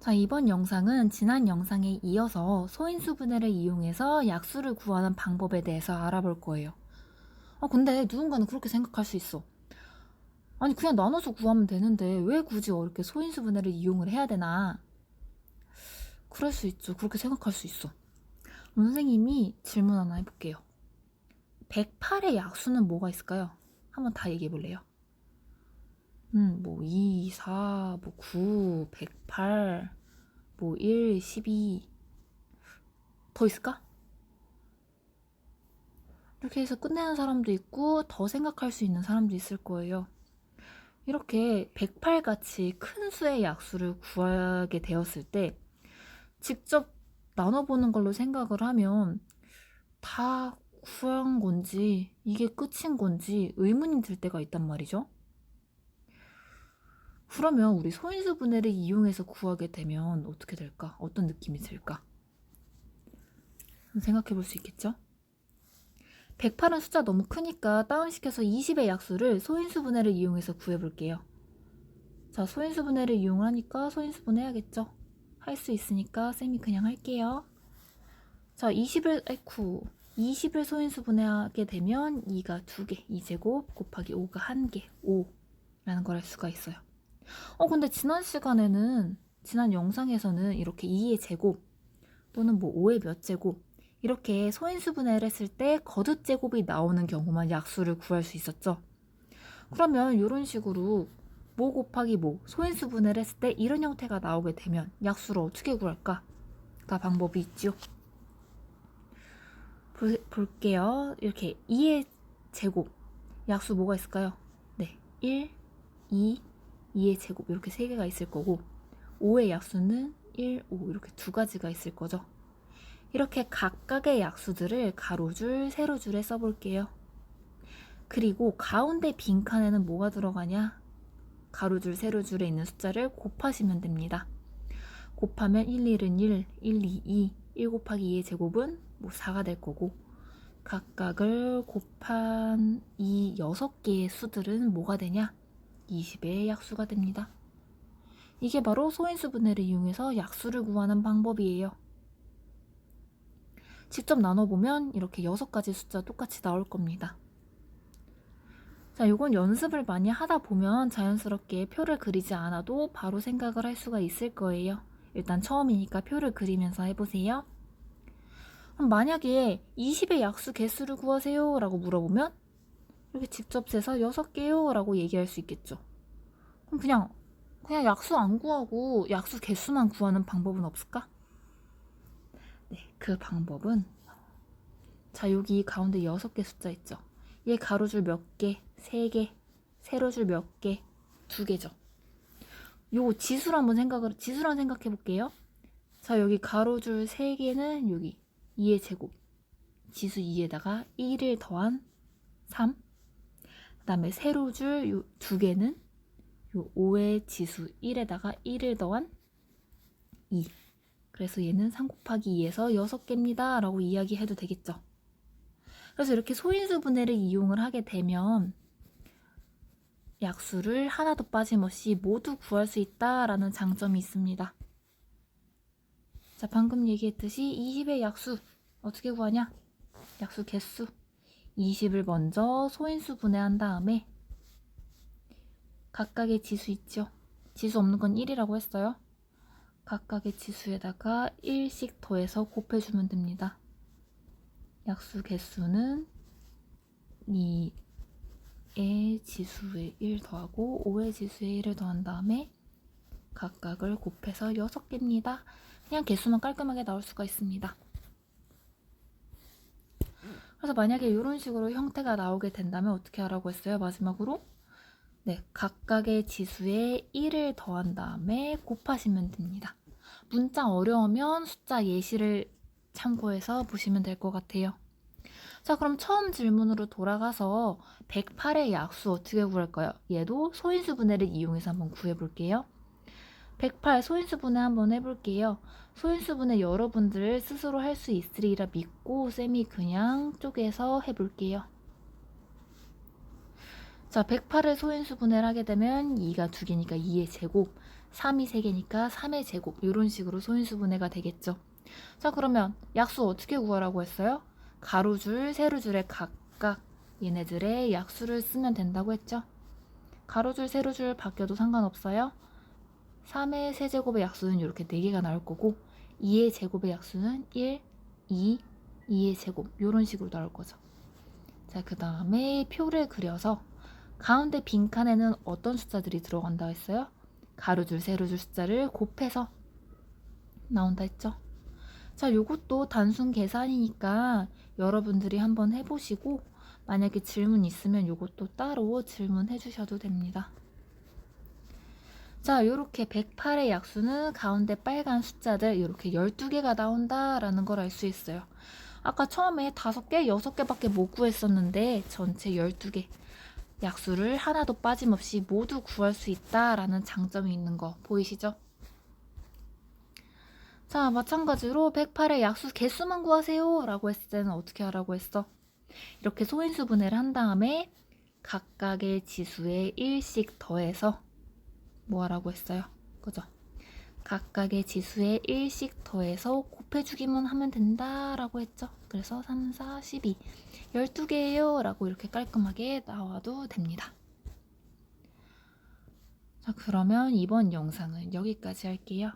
자, 이번 영상은 지난 영상에 이어서 소인수 분해를 이용해서 약수를 구하는 방법에 대해서 알아볼 거예요. 아, 근데 누군가는 그렇게 생각할 수 있어. 아니, 그냥 나눠서 구하면 되는데 왜 굳이 어렵게 소인수 분해를 이용을 해야 되나? 그럴 수 있죠. 그렇게 생각할 수 있어. 선생님이 질문 하나 해볼게요. 108의 약수는 뭐가 있을까요? 한번 다 얘기해 볼래요? 음, 뭐 2, 4, 뭐 9, 108, 뭐 1, 12. 더 있을까? 이렇게 해서 끝내는 사람도 있고 더 생각할 수 있는 사람도 있을 거예요. 이렇게 108 같이 큰 수의 약수를 구하게 되었을 때 직접 나눠보는 걸로 생각을 하면 다 구한 건지 이게 끝인 건지 의문이 들 때가 있단 말이죠. 그러면 우리 소인수 분해를 이용해서 구하게 되면 어떻게 될까? 어떤 느낌이 들까? 생각해 볼 수 있겠죠? 108은 숫자 너무 크니까 다운시켜서 20의 약수를 소인수 분해를 이용해서 구해 볼게요. 자, 소인수 분해를 이용하니까 소인수 분해해야겠죠? 할 수 있으니까 쌤이 그냥 할게요. 자, 20을, 아이쿠. 20을 소인수 분해하게 되면 2가 2개, 2제곱 곱하기 5가 1개, 5라는 걸 할 수가 있어요. 어, 근데 지난 시간에는, 지난 영상에서는 이렇게 2의 제곱 또는 뭐 5의 몇 제곱 이렇게 소인수 분해를 했을 때 거듭 제곱이 나오는 경우만 약수를 구할 수 있었죠. 그러면 이런 식으로 모 곱하기 모 소인수 분해를 했을 때 이런 형태가 나오게 되면 약수를 어떻게 구할까? 다 방법이 있죠. 볼, 볼게요. 이렇게 2의 제곱 약수 뭐가 있을까요? 네, 1, 2, 2의 제곱 이렇게 세 개가 있을 거고 5의 약수는 1, 5 이렇게 두 가지가 있을 거죠. 이렇게 각각의 약수들을 가로줄, 세로줄에 써볼게요. 그리고 가운데 빈칸에는 뭐가 들어가냐? 가로줄, 세로줄에 있는 숫자를 곱하시면 됩니다. 곱하면 1, 1은 1, 1, 2, 2, 1 곱하기 2의 제곱은 뭐 4가 될 거고 각각을 곱한 이 6개의 수들은 뭐가 되냐? 20의 약수가 됩니다. 이게 바로 소인수 분해를 이용해서 약수를 구하는 방법이에요. 직접 나눠보면 이렇게 6가지 숫자 똑같이 나올 겁니다. 자, 이건 연습을 많이 하다 보면 자연스럽게 표를 그리지 않아도 바로 생각을 할 수가 있을 거예요. 일단 처음이니까 표를 그리면서 해보세요. 만약에 20의 약수 개수를 구하세요 라고 물어보면 이렇게 직접 세서 6개요 라고 얘기할 수 있겠죠. 그럼 그냥 그냥 약수 안 구하고 약수 개수만 구하는 방법은 없을까? 네, 그 방법은 자 여기 가운데 6개 숫자 있죠. 얘 가로줄 몇 개? 3개. 세로줄 몇 개? 2개죠. 요 지수로 한번 생각을 지수로 생각해 볼게요. 자 여기 가로줄 3개는 여기 2의 제곱 지수 2에다가 1을 더한 3그 다음에 세로줄 요 2개는 요 5의 지수 1에다가 1을 더한 2 그래서 얘는 3 곱하기 2에서 6개입니다 라고 이야기해도 되겠죠. 그래서 이렇게 소인수 분해를 이용을 하게 되면 약수를 하나도 빠짐없이 모두 구할 수 있다라는 장점이 있습니다. 자, 방금 얘기했듯이 20의 약수 어떻게 구하냐? 약수 개수 20을 먼저 소인수 분해한 다음에 각각의 지수 있죠? 지수 없는 건 1이라고 했어요. 각각의 지수에다가 1씩 더해서 곱해주면 됩니다. 약수 개수는 2의 지수에 1 더하고 5의 지수에 1을 더한 다음에 각각을 곱해서 6개입니다. 그냥 개수만 깔끔하게 나올 수가 있습니다. 그래서 만약에 이런 식으로 형태가 나오게 된다면 어떻게 하라고 했어요? 마지막으로 네, 각각의 지수에 1을 더한 다음에 곱하시면 됩니다. 문자 어려우면 숫자 예시를 참고해서 보시면 될 것 같아요. 자, 그럼 처음 질문으로 돌아가서 108의 약수 어떻게 구할까요? 얘도 소인수 분해를 이용해서 한번 구해볼게요. 108 소인수 분해 한번 해볼게요. 소인수 분해 여러분들 스스로 할 수 있으리라 믿고 쌤이 그냥 쪼개서 해볼게요. 자, 108을 소인수 분해를 하게 되면 2가 2개니까 2의 제곱 3이 3개니까 3의 제곱 이런 식으로 소인수분해가 되겠죠. 자 그러면 약수 어떻게 구하라고 했어요? 가로줄, 세로줄에 각각 얘네들의 약수를 쓰면 된다고 했죠. 가로줄, 세로줄 바뀌어도 상관없어요. 3의 세제곱의 약수는 이렇게 4개가 나올 거고 2의 제곱의 약수는 1, 2, 2의 제곱 이런 식으로 나올 거죠. 자, 그 다음에 표를 그려서 가운데 빈칸에는 어떤 숫자들이 들어간다 했어요? 가로줄, 세로줄 숫자를 곱해서 나온다 했죠. 자, 요것도 단순 계산이니까 여러분들이 한번 해보시고 만약에 질문 있으면 요것도 따로 질문해 주셔도 됩니다. 자, 요렇게 108의 약수는 가운데 빨간 숫자들 이렇게 12개가 나온다라는 걸 알 수 있어요. 아까 처음에 5개, 6개밖에 못 구했었는데 전체 12개 약수를 하나도 빠짐없이 모두 구할 수 있다라는 장점이 있는 거 보이시죠? 자, 마찬가지로 108의 약수 개수만 구하세요 라고 했을 때는 어떻게 하라고 했어? 이렇게 소인수 분해를 한 다음에 각각의 지수에 1씩 더해서 뭐 하라고 했어요? 그죠? 각각의 지수에 1씩 더해서 곱해주기만 하면 된다라고 했죠. 그래서 3, 4, 12, 12개예요 라고 이렇게 깔끔하게 나와도 됩니다. 자, 그러면 이번 영상은 여기까지 할게요.